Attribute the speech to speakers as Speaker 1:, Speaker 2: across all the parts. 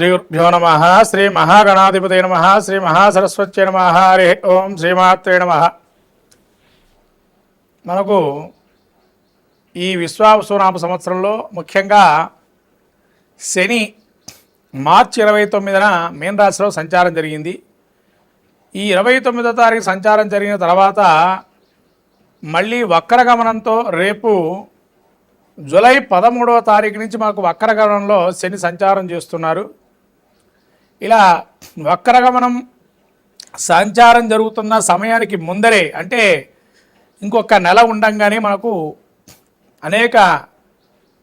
Speaker 1: శ్రీ నమ శ్రీ మహాగణాధిపతి నమ శ్రీ మహాసరస్వత్యై నమ హరి ఓం శ్రీమాత్రే నమ మనకు ఈ విశ్వావసునామ సంవత్సరంలో ముఖ్యంగా శని మార్చి ఇరవై తొమ్మిదిన మీన రాశిలో సంచారం జరిగింది. ఈ ఇరవై తొమ్మిదో తారీఖు సంచారం జరిగిన తర్వాత మళ్ళీ వక్రగమనంతో రేపు జూలై పదమూడవ తారీఖు నుంచి మాకు వక్రగమనంలో శని సంచారం చేస్తున్నారు. ఇలా వక్రగమనం సంచారం జరుగుతున్న సమయానికి ముందరే అంటే ఇంకొక నెల ఉండంగానే మనకు అనేక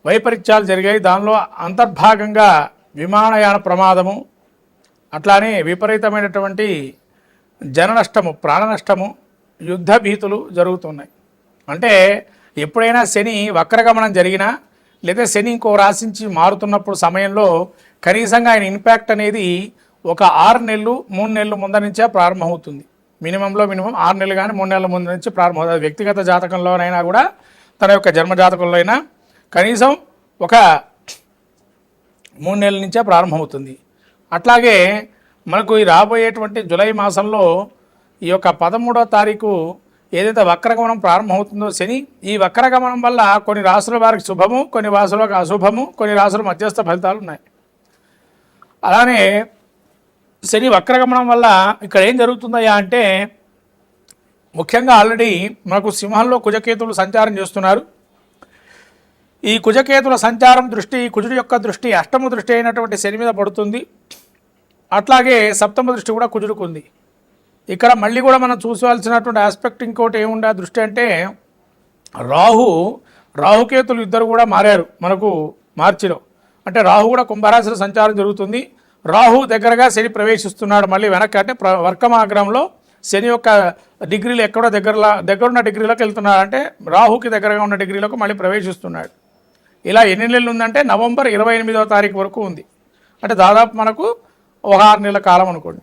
Speaker 1: వైపరీత్యాలు జరిగాయి. దానిలో అంతర్భాగంగా విమానయాన ప్రమాదము అట్లానే విపరీతమైనటువంటి జన నష్టము ప్రాణ నష్టము యుద్ధ భీతులు జరుగుతున్నాయి. అంటే ఎప్పుడైనా శని వక్రగమనం జరిగినా లేదా శని ఇంకో రాశించి మారుతున్నప్పుడు సమయంలో కనీసంగా ఆయన ఇంపాక్ట్ అనేది ఒక ఆరు నెలలు మూడు నెలలు ముందర నుంచే ప్రారంభమవుతుంది. మినిమంలో మినిమం ఆరు నెలలు కానీ మూడు నెలల ముందు నుంచి ప్రారంభమవుతుంది వ్యక్తిగత జాతకంలోనైనా కూడా తన యొక్క జన్మ జాతకంలో అయినా కనీసం ఒక మూడు నెలల నుంచే ప్రారంభమవుతుంది. అట్లాగే మనకు ఈ రాబోయేటువంటి జులై మాసంలో ఈ యొక్క పదమూడో తారీఖు ఏదైతే వక్రగమనం ప్రారంభమవుతుందో శని ఈ వక్రగమనం వల్ల కొన్ని రాసుల వారికి శుభము కొన్ని రాసులకు అశుభము కొన్ని రాసుల మధ్యస్థ ఫలితాలు ఉన్నాయి. అలానే శని వక్రగమనం వల్ల ఇక్కడ ఏం జరుగుతుందయ్యా అంటే ముఖ్యంగా ఆల్రెడీ మనకు సింహంలో కుజకేతులు సంచారం చేస్తున్నారు. ఈ కుజకేతుల సంచారం దృష్టి కుజుడి యొక్క దృష్టి అష్టమ దృష్టి అయినటువంటి శని మీద పడుతుంది. అట్లాగే సప్తమ దృష్టి కూడా కుజుడికి ఉంది. ఇక్కడ మళ్ళీ కూడా మనం చూసుకోవాల్సినటువంటి ఆస్పెక్ట్ ఇంకోటి ఏముండే దృష్టి అంటే రాహు రాహుకేతులు ఇద్దరు కూడా మారారు మనకు మార్చిలో. అంటే రాహు కూడా కుంభరాశిలో సంచారం జరుగుతుంది. రాహు దగ్గరగా శని ప్రవేశిస్తున్నాడు. మళ్ళీ వెనక్కి అంటే ప్ర వర్కమాగ్రంలో శని యొక్క డిగ్రీలు ఎక్కడో దగ్గరలో దగ్గరున్న డిగ్రీలోకి వెళ్తున్నాడు. అంటే రాహుకి దగ్గరగా ఉన్న డిగ్రీలోకి మళ్ళీ ప్రవేశిస్తున్నాడు. ఇలా ఎన్ని నెలలు ఉందంటే నవంబర్ ఇరవై ఎనిమిదవ తారీఖు వరకు ఉంది. అంటే దాదాపు మనకు ఒక ఆరు నెలల కాలం అనుకోండి.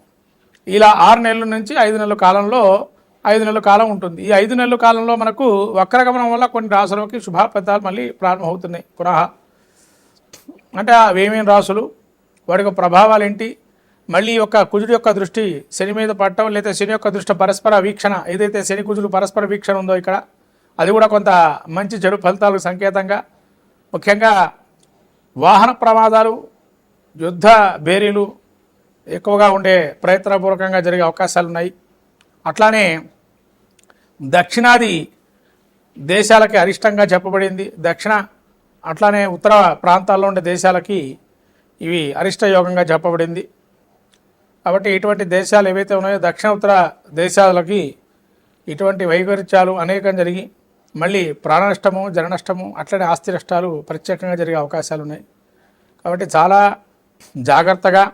Speaker 1: ఇలా ఆరు నెలల నుంచి ఐదు నెలల కాలంలో ఐదు నెలల కాలం ఉంటుంది. ఈ ఐదు నెలల కాలంలో మనకు వక్రగమనం వల్ల కొన్ని రాసులకి శుభాఫలితాలు మళ్ళీ ప్రారంభమవుతున్నాయి. పునః. అంటే అవి ఏమేమి రాసులు వాటి ప్రభావాలు ఏంటి మళ్ళీ యొక్క కుజుడి యొక్క దృష్టి శని మీద పడటం లేదా శని యొక్క దృష్టి పరస్పర వీక్షణ ఏదైతే శని కుజుడు పరస్పర వీక్షణ ఉందో ఇక్కడ అది కూడా కొంత మంచి చెడు ఫలితాలకు సంకేతంగా. ముఖ్యంగా వాహన ప్రమాదాలు యుద్ధ బేరీలు ఎక్కువగా ఉండే ప్రయత్నపూర్వకంగా జరిగే అవకాశాలు ఉన్నాయి. అట్లానే దక్షిణాది దేశాలకి అరిష్టంగా చెప్పబడింది. దక్షిణ అట్లానే ఉత్తర ప్రాంతాల్లో ఉండే దేశాలకి ఇవి అరిష్ట యోగంగా చెప్పబడింది కాబట్టి ఇటువంటి దేశాలు ఏవైతే ఉన్నాయో దక్షిణ ఉత్తర దేశాలకి ఇటువంటి వైపరీత్యాలు అనేకం జరిగి మళ్ళీ ప్రాణనష్టము జననష్టము జన నష్టము అట్లనే ఆస్తి నష్టాలు ప్రత్యేకంగా జరిగే అవకాశాలు ఉన్నాయి. కాబట్టి చాలా జాగ్రత్తగా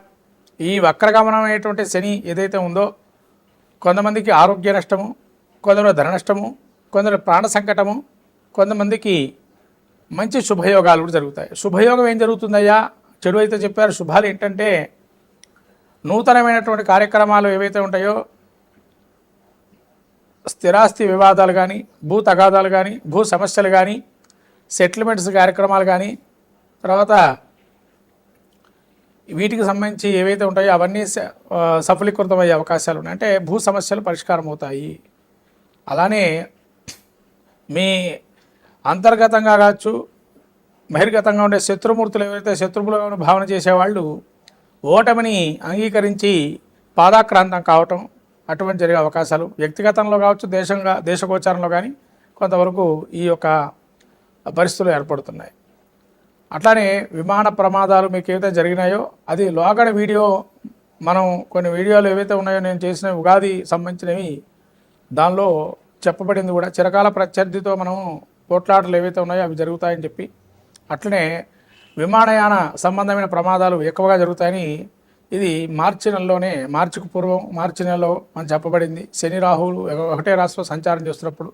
Speaker 1: ఈ వక్రగమనమైనటువంటి శని ఏదైతే ఉందో కొంతమందికి ఆరోగ్య నష్టము కొందరు ధన నష్టము కొందరు ప్రాణ సంకటము కొంతమందికి మంచి శుభయోగాలు కూడా జరుగుతాయి. శుభయోగం ఏం జరుగుతుందయ్యా? చెడు అయితే చెప్పారు. శుభాలు ఏంటంటే నూతనమైనటువంటి కార్యక్రమాలు ఏవైతే ఉంటాయో స్థిరాస్తి వివాదాలు కానీ భూ తగాదాలు కానీ భూ సమస్యలు కానీ సెటిల్మెంట్స్ కార్యక్రమాలు కానీ తర్వాత వీటికి సంబంధించి ఏవైతే ఉంటాయో అవన్నీ స- సఫలీకృతమయ్యే అవకాశాలు ఉన్నాయి. అంటే భూ సమస్యలు పరిష్కారం అవుతాయి. అలానే మీ అంతర్గతంగా కావచ్చు బహిర్గతంగా ఉండే శత్రుమూర్తులు ఎవరైతే శత్రువులుగా భావన చేసేవాళ్ళు ఓటమిని అంగీకరించి పాదాక్రాంతం కావటం అటువంటి జరిగే అవకాశాలు. వ్యక్తిగతంలో కావచ్చు దేశంగా దేశగోచారంలో కానీ కొంతవరకు ఈ యొక్క పరిస్థితులు ఏర్పడుతున్నాయి. అట్లానే విమాన ప్రమాదాలు మీకు ఏవైతే జరిగినాయో అది లోగడ వీడియో మనం కొన్ని వీడియోలు ఏవైతే ఉన్నాయో నేను చేసిన ఉగాది సంబంధించినవి దానిలో చెప్పబడింది కూడా. చిరకాల ప్రత్యర్థితో మనం పోట్లాటలు ఏవైతే ఉన్నాయో అవి జరుగుతాయని చెప్పి అట్లనే విమానయాన సంబంధమైన ప్రమాదాలు ఎక్కువగా జరుగుతాయని ఇది మార్చి నెలలోనే మార్చికి పూర్వం మార్చి నెలలో మనం చెప్పబడింది. శని రాహువులు ఒకటే రాష్ట్రంలో సంచారం చేస్తున్నప్పుడు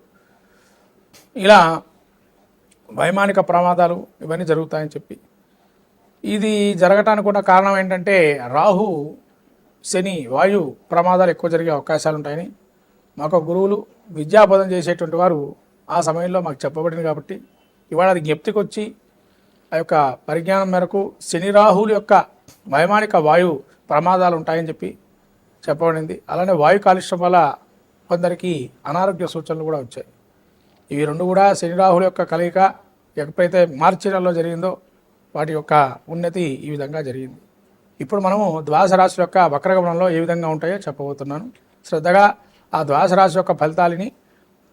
Speaker 1: ఇలా వైమానిక ప్రమాదాలు ఇవన్నీ జరుగుతాయని చెప్పి. ఇది జరగటానికి కూడా కారణం ఏంటంటే రాహు శని వాయు ప్రమాదాలు ఎక్కువ జరిగే అవకాశాలు ఉంటాయని మాకు గురువులు విద్యాబోధన చేసేటువంటి వారు ఆ సమయంలో మాకు చెప్పబడింది కాబట్టి ఇవాళ అది జ్ఞప్తికి వచ్చి ఆ యొక్క పరిజ్ఞానం మేరకు శని రాహుల యొక్క వైమానిక వాయు ప్రమాదాలు ఉంటాయని చెప్పి చెప్పబడింది. అలానే వాయు కాలుష్యం వల్ల కొందరికి అనారోగ్య సూచనలు కూడా వచ్చాయి. ఇవి రెండు కూడా శని రాహుల యొక్క కలయిక ఎప్పుడైతే మార్చి నెలలో జరిగిందో వాటి యొక్క ఉన్నతి ఈ విధంగా జరిగింది. ఇప్పుడు మనము ద్వాదశ రాశి యొక్క వక్రగమనంలో ఏ విధంగా ఉంటాయో చెప్పబోతున్నాను. శ్రద్ధగా ఆ ద్వాదశ రాశి యొక్క ఫలితాలని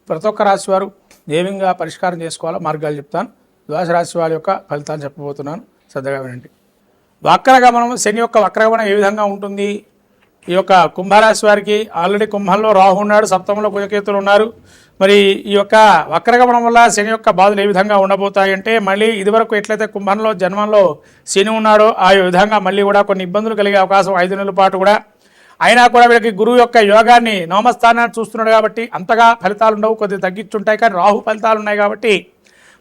Speaker 1: ప్రతి ఒక్క రాశి వారు ఏ విధంగా పరిష్కారం చేసుకోవాలో మార్గాలు చెప్తాను. ద్వాదశరాశి వారి యొక్క ఫలితాలు చెప్పబోతున్నాను. శ్రద్ధగా వినండి. వక్రగమనం శని యొక్క వక్రగమనం ఏ విధంగా ఉంటుంది? ఈ యొక్క కుంభరాశి వారికి ఆల్రెడీ కుంభంలో రాహు ఉన్నాడు సప్తమంలో కుజకేతులు ఉన్నారు. మరి ఈ యొక్క వక్రగమనం వల్ల శని యొక్క బాధలు ఏ విధంగా ఉండబోతాయంటే మళ్ళీ ఇదివరకు ఎట్లయితే కుంభంలో జన్మంలో శని ఉన్నాడో ఆ విధంగా మళ్ళీ కూడా కొన్ని ఇబ్బందులు కలిగే అవకాశం ఐదు నెలల పాటు కూడా. అయినా కూడా వీళ్ళకి గురువు యొక్క యోగాన్ని నోమస్థానాన్ని చూస్తున్నాడు కాబట్టి అంతగా ఫలితాలు ఉండవు కొద్దిగా తగ్గించుంటాయి. కానీ రాహు ఫలితాలు ఉన్నాయి కాబట్టి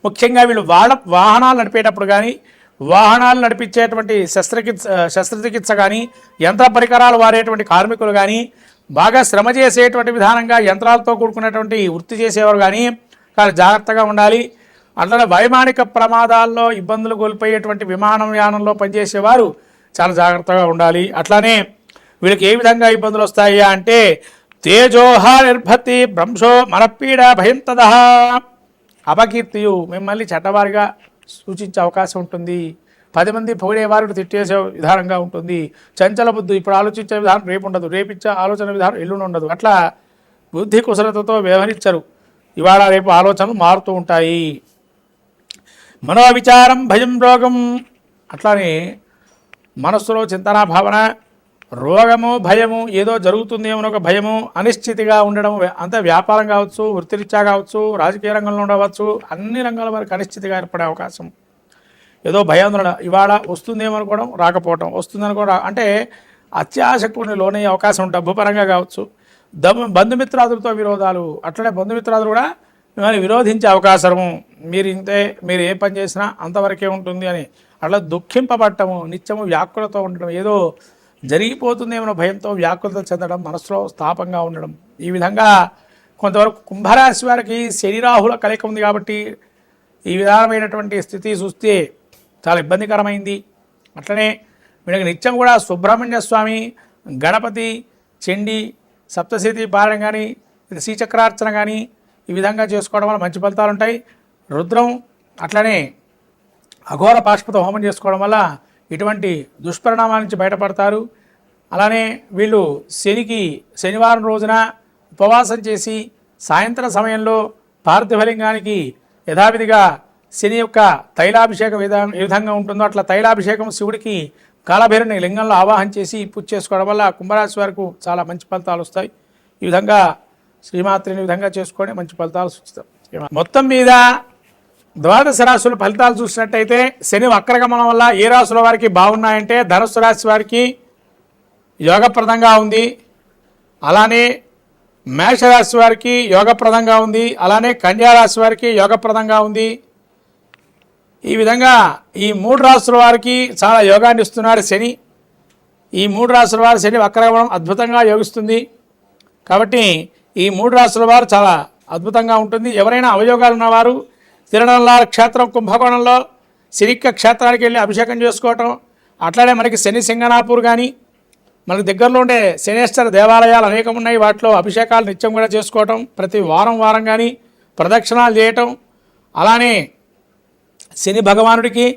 Speaker 1: ముఖ్యంగా వీళ్ళు వాళ్ళ వాహనాలు నడిపేటప్పుడు కానీ వాహనాలు నడిపించేటువంటి శస్త్రచికిత్స శస్త్రచికిత్స కానీ యంత్ర పరికరాలు వాడేటువంటి కార్మికులు కానీ బాగా శ్రమ చేసేటువంటి విధానంగా యంత్రాలతో కూడుకున్నటువంటి వృత్తి చేసేవారు కానీ చాలా జాగ్రత్తగా ఉండాలి. అట్లనే వైమానిక ప్రమాదాల్లో ఇబ్బందులు కోల్పోయేటువంటి విమానం యానంలో పనిచేసేవారు చాలా జాగ్రత్తగా ఉండాలి. అట్లానే వీళ్ళకి ఏ విధంగా ఇబ్బందులు వస్తాయి అంటే తేజోహ నిర్భతి భ్రంశో మనపీడ భయంతద. అపకీర్తియు మిమ్మల్ని చట్టవారిగా సూచించే అవకాశం ఉంటుంది. పది మంది పొగిడేవారు తిట్టేసే విధానంగా ఉంటుంది. చంచల బుద్ధి ఇప్పుడు ఆలోచించే విధానం రేపు ఉండదు. రేపిచ్చే ఆలోచన విధానం ఎల్లుండి ఉండదు. అట్లా బుద్ధి కుశలతతో వ్యవహరించరు. ఇవాళ రేపు ఆలోచనలు మారుతూ ఉంటాయి. మనోవిచారం భయం రోగం అట్లానే మనస్సులో చింతనా భావన రోగము భయము ఏదో జరుగుతుందేమో ఒక భయము అనిశ్చితిగా ఉండడం అంతే వ్యాపారం కావచ్చు వృత్తిరీత్యా కావచ్చు రాజకీయ రంగంలో ఉండవచ్చు అన్ని రంగాల వరకు అనిశ్చితిగా ఏర్పడే అవకాశం. ఏదో భయాందోళన ఇవాళ వస్తుందేమో అనుకోవడం రాకపోవడం వస్తుందనుకోవడం అంటే అత్యాశకు లోనయ్యే అవకాశం డబ్బు పరంగా కావచ్చు. దమ్ము బంధుమిత్రాదులతో విరోధాలు. అట్లనే బంధుమిత్రాదులు కూడా మిమ్మల్ని విరోధించే అవకాశము. మీరు ఇంతే మీరు ఏ పని చేసినా అంతవరకే ఉంటుంది అని. అట్లా దుఃఖింపబట్టము నిత్యము వ్యాకులతో ఉండడం ఏదో జరిగిపోతుందేమో భయంతో వ్యాకులత చెందడం మనసులో స్థాపంగా ఉండడం. ఈ విధంగా కొంతవరకు కుంభరాశి వారికి శరీరాహుల కలయిక ఉంది కాబట్టి ఈ విధానమైనటువంటి స్థితి చూస్తే చాలా ఇబ్బందికరమైంది. అట్లనే వీళ్ళకి నిత్యం కూడా సుబ్రహ్మణ్య స్వామి గణపతి చెండి సప్తశతి పారాయణ కానీ శ్రీచక్రార్చన కానీ ఈ విధంగా చేసుకోవడం వల్ల మంచి ఫలితాలు ఉంటాయి రుద్రం అట్లనే అఘోర పాష్పత హోమం చేసుకోవడం వల్ల ఇటువంటి దుష్పరిణామాల నుంచి బయటపడతారు. అలానే వీళ్ళు శనికి శనివారం రోజున ఉపవాసం చేసి సాయంత్రం సమయంలో పార్థివలింగానికి యథావిధిగా శని యొక్క తైలాభిషేకం విధా ఏ విధంగా ఉంటుందో అట్లా తైలాభిషేకం శివుడికి కాలభైరుని లింగంలో ఆవాహన చేసి పూజ చేసుకోవడం వల్ల కుంభరాశి వారికి చాలా మంచి ఫలితాలు వస్తాయి. ఈ విధంగా శ్రీమాత్రిని విధంగా చేసుకొని మంచి ఫలితాలు సూచిస్తాం. మొత్తం మీద ద్వాదశ రాశుల ఫలితాలు చూసినట్టయితే శని వక్రగమనం వల్ల ఏ రాశుల వారికి బాగున్నాయంటే ధనుసు రాశి వారికి యోగప్రదంగా ఉంది. అలానే మేషరాశి వారికి యోగప్రదంగా ఉంది. అలానే కన్యారాశి వారికి యోగప్రదంగా ఉంది. ఈ విధంగా ఈ మూడు రాశుల వారికి చాలా యోగాన్ని ఇస్తున్నాడు శని. ఈ మూడు రాశుల వారి శని వక్రగమనం అద్భుతంగా యోగిస్తుంది. కాబట్టి ఈ మూడు రాశుల వారు చాలా అద్భుతంగా ఉంటుంది. ఎవరైనా అవయోగాలు ఉన్నవారు తిరణంలాల క్షేత్రం కుంభకోణంలో శనిక్క క్షేత్రానికి వెళ్ళి అభిషేకం చేసుకోవటం అట్లానే మనకి శని సింగనాపూర్ కానీ మనకు దగ్గరలో ఉండే శనేశ్వర దేవాలయాలు అనేకం ఉన్నాయి. వాటిలో అభిషేకాలు నిత్యం కూడా చేసుకోవటం ప్రతి వారం వారం కానీ ప్రదక్షిణాలు చేయటం అలానే శని భగవానుడికి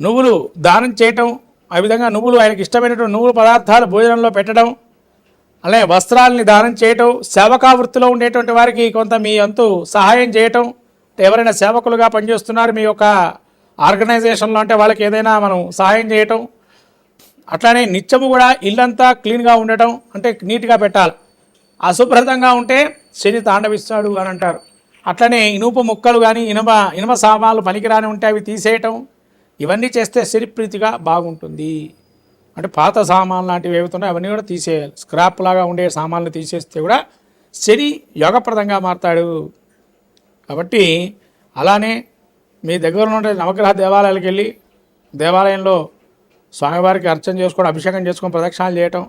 Speaker 1: నువ్వులు దానం చేయటం ఆ విధంగా నువ్వులు ఆయనకి ఇష్టమైనటువంటి నువ్వుల పదార్థాలు భోజనంలో పెట్టడం అలాగే వస్త్రాలని దానం చేయటం సేవకా వృత్తిలో ఉండేటువంటి వారికి కొంత మీ అంతు సహాయం చేయటం ఎవరైనా సేవకులుగా పనిచేస్తున్నారు మీ యొక్క ఆర్గనైజేషన్లో అంటే వాళ్ళకి ఏదైనా మనం సహాయం చేయటం అట్లానే నిత్యము కూడా ఇల్లంతా క్లీన్గా ఉండటం అంటే నీట్గా పెట్టాలి. అశుభ్రతంగా ఉంటే శని తాండవిస్తాడు అని అంటారు. అట్లనే ఇనుప ముక్కలు కానీ ఇనుమ ఇనుమ సామాన్లు పనికిరాని ఉంటే అవి తీసేయటం ఇవన్నీ చేస్తే శనిప్రీతిగా బాగుంటుంది. అంటే పాత సామాన్లు లాంటివి ఏవైతున్నాయో అవన్నీ కూడా తీసేయాలి. స్క్రాప్ లాగా ఉండే సామాన్లు తీసేస్తే కూడా శని యోగప్రదంగా మారతాడు. కాబట్టి అలానే మీ దగ్గర ఉండే నవగ్రహ దేవాలయాలకు వెళ్ళి దేవాలయంలో స్వామివారికి అర్చన చేసుకోవడం అభిషేకం చేసుకొని ప్రదక్షిణాలు చేయటం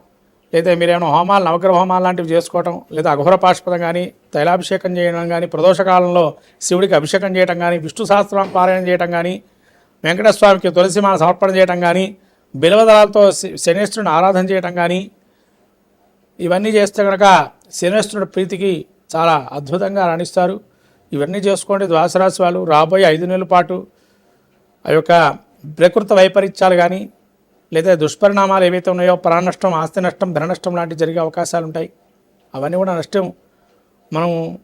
Speaker 1: లేదా మీరేమైనా హోమాలు నవగ్రహ హోమాలు లాంటివి చేసుకోవటం లేదా అఘోర పాష్పదం కానీ తైలాభిషేకం చేయడం కానీ ప్రదోషకాలంలో శివుడికి అభిషేకం చేయటం కానీ విష్ణు సహస్రం పారాయణం చేయటం కానీ వెంకటస్వామికి తులసిమాల సమర్పణ చేయటం కానీ బిలవదళాలతో శ- శనేశ్వరుని ఆరాధన చేయటం కానీ ఇవన్నీ చేస్తే కనుక శనేశ్వరుడి ప్రీతికి చాలా అద్భుతంగా రాణిస్తారు. ఇవన్నీ చేసుకోండి. ద్వాసరాశి వాళ్ళు రాబోయే ఐదు నెలల పాటు ఆ యొక్క ప్రకృత వైపరీత్యాలు కానీ లేదా దుష్పరిణామాలు ఏవైతే ఉన్నాయో ప్రాణ నష్టం ఆస్తి నష్టం ధన నష్టం లాంటివి జరిగే అవకాశాలు ఉంటాయి. అవన్నీ కూడా నష్టం. మనం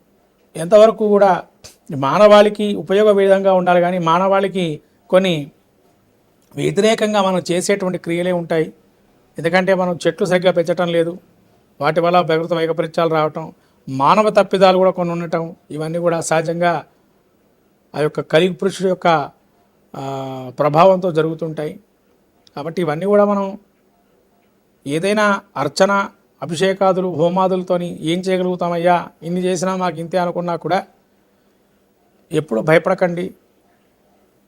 Speaker 1: ఎంతవరకు కూడా మానవాళికి ఉపయోగ విధంగా ఉండాలి కానీ మానవాళికి కొన్ని వ్యతిరేకంగా మనం చేసేటువంటి క్రియలే ఉంటాయి. ఎందుకంటే మనం చెట్లు సరిగ్గా పెంచటం లేదు. వాటి వల్ల ప్రకృత వైపరీత్యాలు రావటం మానవ తప్పిదాలు కూడా కొన్ని ఉండటం ఇవన్నీ కూడా సహజంగా ఆ యొక్క కలిగి పురుషుడు యొక్క ప్రభావంతో జరుగుతుంటాయి. కాబట్టి ఇవన్నీ కూడా మనం ఏదైనా అర్చన అభిషేకాదులు హోమాదులతోని ఏం చేయగలుగుతామయ్యా? ఇన్ని చేసినా మాకు ఇంతే అనుకున్నా కూడా ఎప్పుడు భయపడకండి.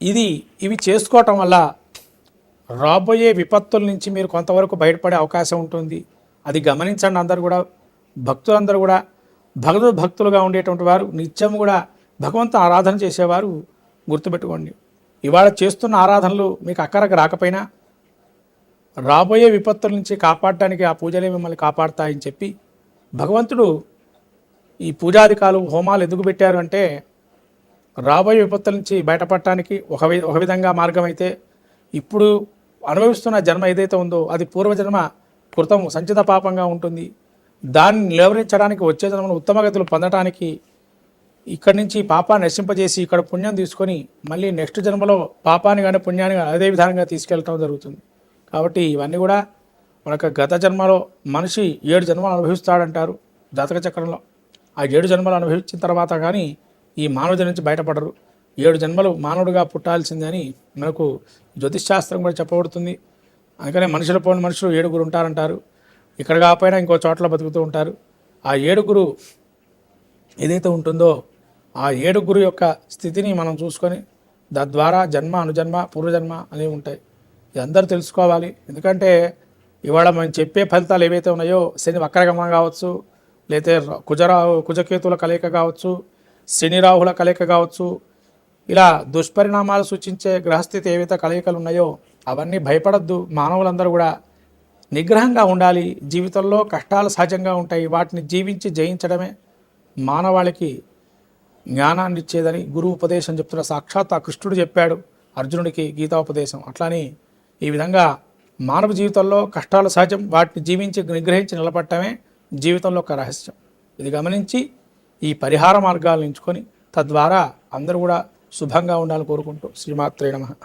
Speaker 1: ఇది ఇవి చేసుకోవటం వల్ల రాబోయే విపత్తుల నుంచి మీరు కొంతవరకు బయటపడే అవకాశం ఉంటుంది. అది గమనించండి అందరు కూడా. భక్తులందరూ కూడా భగవద్భక్తులుగా ఉండేటువంటి వారు నిత్యం కూడా భగవంతు ఆరాధన చేసేవారు గుర్తుపెట్టుకోండి. ఇవాళ చేస్తున్న ఆరాధనలు మీకు అక్కరకు రాకపోయినా రాబోయే విపత్తుల నుంచి కాపాడటానికి ఆ పూజలే మిమ్మల్ని కాపాడతాయని చెప్పి భగవంతుడు ఈ పూజాధికాలు హోమాలు ఎందుకు పెట్టారు అంటే రాబోయే విపత్తుల నుంచి బయటపడటానికి ఒక ఒక విధంగా మార్గం అయితే ఇప్పుడు అనుభవిస్తున్న జన్మ ఏదైతే ఉందో అది పూర్వజన్మ కృతం సంచిత పాపంగా ఉంటుంది. దాన్ని నిలవరించడానికి వచ్చే జన్మను ఉత్తమగతులు పొందడానికి ఇక్కడి నుంచి పాపాన్ని నశింపజేసి ఇక్కడ పుణ్యం తీసుకొని మళ్ళీ నెక్స్ట్ జన్మలో పాపాన్ని కానీ పుణ్యాన్ని కానీ అదే విధంగా తీసుకెళ్ళటం జరుగుతుంది. కాబట్టి ఇవన్నీ కూడా మనకు గత జన్మలో మనిషి ఏడు జన్మలు అనుభవిస్తాడంటారు జాతక చక్రంలో. ఆ ఏడు జన్మలు అనుభవించిన తర్వాత కానీ ఈ మానవుడి నుంచి బయటపడరు. ఏడు జన్మలు మానవుడిగా పుట్టాల్సిందని మనకు జ్యోతిష్శాస్త్రం కూడా చెప్పబడుతుంది. అందుకనే మనుషుల పోని మనుషులు ఏడుగురు ఉంటారంటారు. ఇక్కడ కాకపోయినా ఇంకో చోట్ల బతుకుతూ ఉంటారు. ఆ ఏడుగురు ఏదైతే ఉంటుందో ఆ ఏడుగురు యొక్క స్థితిని మనం చూసుకొని తద్వారా జన్మ అనుజన్మ పూర్వజన్మ అనేవి ఉంటాయి. ఇది అందరూ తెలుసుకోవాలి. ఎందుకంటే ఇవాళ మనం చెప్పే ఫలితాలు ఏవైతే ఉన్నాయో శని వక్రగమనం కావచ్చు లేతే కుజరాహు కుజకేతుల కలయిక కావచ్చు శని రాహుల కలయిక కావచ్చు ఇలా దుష్పరిణామాలు సూచించే గ్రహస్థితి ఏవైతే కలయికలు ఉన్నాయో అవన్నీ భయపడద్దు. మానవులందరూ కూడా నిగ్రహంగా ఉండాలి. జీవితంలో కష్టాలు సహజంగా ఉంటాయి. వాటిని జీవించి జయించడమే మానవాళికి జ్ఞానాన్ని ఇచ్చేదని గురువు ఉపదేశం చెప్తున్న సాక్షాత్ ఆ కృష్ణుడు చెప్పాడు. అర్జునుడికి గీతాపదేశం. అట్లాని ఈ విధంగా మానవ జీవితంలో కష్టాలు సహజం వాటిని జీవించి నిగ్రహించి నిలబడటమే జీవితంలో ఒక రహస్యం. ఇది గమనించి ఈ పరిహార మార్గాలను ఎంచుకొని తద్వారా అందరూ కూడా శుభంగా ఉండాలని కోరుకుంటూ శ్రీమాత్రే నమః.